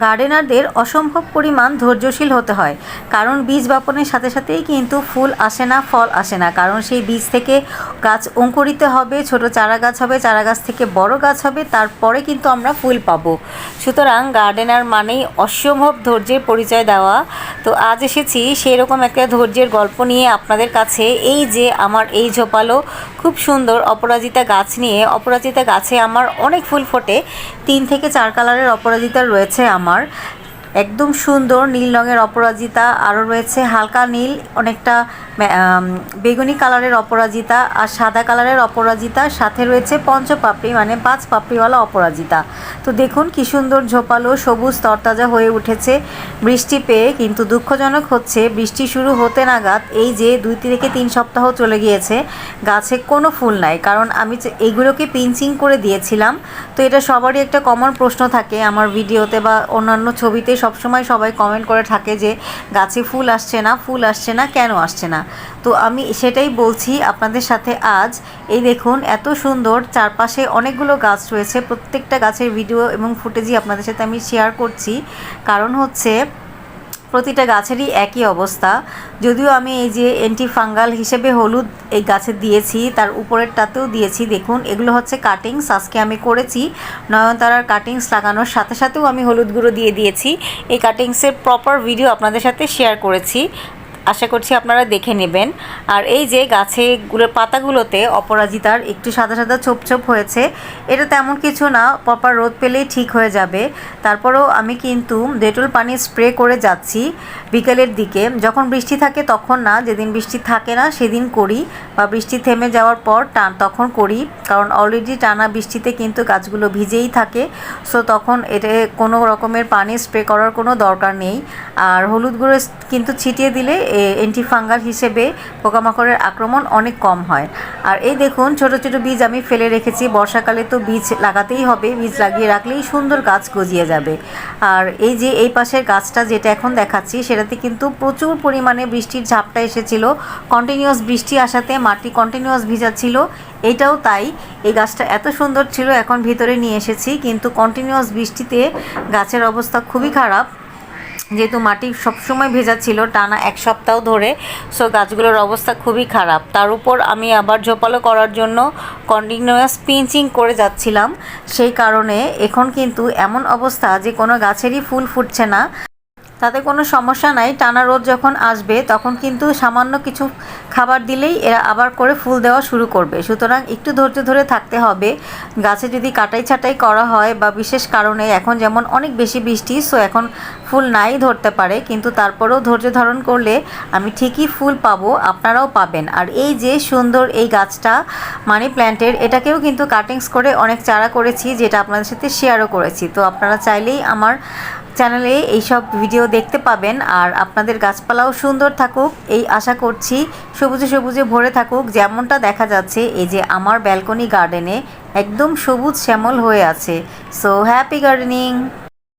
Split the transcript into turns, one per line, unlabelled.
গার্ডেনারদের অসম্ভব পরিমাণ ধৈর্যশীল হতে হয়। কারণ বীজ বপনের সাথে সাথেই কিন্তু ফুল আসে না, ফল আসে না। কারণ সেই বীজ থেকে গাছ অঙ্কুরিত হবে, ছোট চারা গাছ হবে, চারা গাছ থেকে বড় গাছ হবে, তারপরে কিন্তু আমরা ফুল পাবো। সুতরাং গার্ডেনার মানেই অসম্ভব ধৈর্যের পরিচয় দেওয়া। তো আজ এসেছি সেই রকম একটা ধৈর্যের গল্প নিয়ে আপনাদের কাছে। এই যে আমার এই ঝোপালো, খুব সুন্দর অপরাজিতা গাছ নিয়ে। অপরাজিতা গাছে আমার অনেক ফুল ফোটে। তিন থেকে চার কালারের অপরাজিতা রয়েছে আমার। আমার একদম সুন্দর নীল রঙের অপরাজিতা আরও রয়েছে হালকা নীল, অনেকটা বেগুনি কালারের অপরাজিতা আর সাদা কালারের অপরাজিতা, সাথে রয়েছে পঞ্চপাপড়ি মানে পাঁচ পাপড়িওয়ালা অপরাজিতা। তো দেখুন কি সুন্দর ঝোপালো সবুজ তরতাজা হয়ে উঠেছে। বৃষ্টি পেয়ে কিন্তু দুঃখজনক হচ্ছে, বৃষ্টি শুরু হতে নাগাদ এই যে দুই থেকে তিন সপ্তাহ চলে গিয়েছে, গাছে কোনো ফুল নাই। কারণ আমি এইগুলোকে পিঞ্চিং করে দিয়েছিলাম, তো এটা সবারই একটা কমন প্রশ্ন থাকে আমার ভিডিওতে বা অন্যান্য ছবিতে সবসময় সবাই কমেন্ট করে থাকে যে, গাছে ফুল আসছে না, ফুল আসছে না, কেন আসছে না? তো আমি সেটাই বলছি আপনাদের সাথে আজ। এই দেখুন, এত সুন্দর চারপাশে অনেকগুলো গাছ রয়েছে। প্রত্যেকটা গাছের ভিডিও এবং ফুটেজই আপনাদের সাথে আমি শেয়ার করছি। কারণ হচ্ছে প্রতিটা গাছেরই একই অবস্থা। যদিও আমি এই যে অ্যান্টি ফাঙ্গাল হিসেবে হলুদ এই গাছে দিয়েছি, তার উপরেরটাতেও দিয়েছি। দেখুন, এগুলো হচ্ছে কাটিংস আজকে আমি করেছি। নয়নতারার কাটিংস লাগানোর সাথে সাথেও আমি হলুদ গুঁড়ো দিয়ে দিয়েছি। এই কাটিংসের প্রপার ভিডিও আপনাদের সাথে শেয়ার করেছি। আশা করছি আপনারা দেখে নেবেন। আর এই যে গাছেগুলোর পাতাগুলোতে অপরাজিতার একটু সাদা সাদা ছোপ ছোপ হয়েছে। এটা তেমন কিছু না, প্রপার রোদ পেলেই ঠিক হয়ে যাবে। তারপরেও আমি কিন্তু ডেটল পানি স্প্রে করে যাচ্ছি বিকেলের দিকে। যখন বৃষ্টি থাকে তখন না, যেদিন বৃষ্টি থাকে না সেদিন করি বা বৃষ্টি থেমে যাওয়ার পর টান তখন করি। কারণ অলরেডি টানা বৃষ্টিতে কিন্তু গাছগুলো ভিজেই থাকে। সো তখন এটা কোনো রকমের পানি স্প্রে করার কোনো দরকার নেই। আর হলুদ গুঁড়ো কিন্তু ছিটিয়ে দিলে অ্যান্টিফাঙ্গাল হিসেবে পোকামাকড়ের আক্রমণ অনেক কম হয়। আর এই দেখুন, ছোট ছোট বীজ আমি ফেলে রেখেছি। বর্ষাকালে তো বীজ লাগাতেই হবে। বীজ লাগিয়ে রাখলেই সুন্দর গাছ গজিয়ে যাবে। আর এই যে এই পাশের গাছটা যেটা এখন দেখাচ্ছি, সেটাতে কিন্তু প্রচুর পরিমাণে বৃষ্টির ঝাপটা এসেছিল। কন্টিনিউয়াস বৃষ্টি আসাতে মাটি কন্টিনিউয়াস ভিজাচ্ছিল। এইটাও তাই। এই গাছটা এত সুন্দর ছিল, এখন ভিতরে নিয়ে এসেছি। কিন্তু কন্টিনিউয়াস বৃষ্টিতে গাছের অবস্থা খুবই খারাপ। যেহেতু মাটি সবসময় ভেজা ছিল টানা এক সপ্তাহ ধরে সো গাছগুলোর অবস্থা খুবই খারাপ। তার উপর আমি আবার ঝোপালো করার জন্য কন্টিনিউয়াস পিঞ্চিং করে যাচ্ছিলাম। সেই কারণে এখন কিন্তু এমন অবস্থা যে কোনো গাছেরই ফুল ফুটছে না। তাতে কোনো সমস্যা নাই। টানা রোদ যখন আসবে, তখন কিন্তু সামান্য কিছু খাবার দিলেই এরা আবার করে ফুল দেওয়া শুরু করবে। সুতরাং একটু ধৈর্য ধরে থাকতে হবে। গাছে যদি কাটাই ছাটাই করা হয় বা বিশেষ কারণে এখন যেমন অনেক বেশি বৃষ্টি, সো এখন ফুল নাই ধরতে পারে। কিন্তু তারপরেও ধৈর্য ধারণ করলে আমি ঠিকই ফুল পাবো, আপনারাও পাবেন। আর এই যে সুন্দর এই গাছটা, মানি প্ল্যান্টের, এটাকেও কিন্তু কাটিংস করে অনেক চারা করেছি, যেটা আপনাদের সাথে শেয়ারও করেছি। তো আপনারা চাইলেই আমার চ্যানেলে এইসব ভিডিও দেখতে পাবেন আর আপনাদের গাছপালাও সুন্দর থাকুক। এই আশা করছি সবুজে সবুজে ভরে থাকুক। যেমনটা দেখা যাচ্ছে, এই যে আমার ব্যালকনি গার্ডেনে একদম সবুজ শ্যামল হয়ে আছে। So happy gardening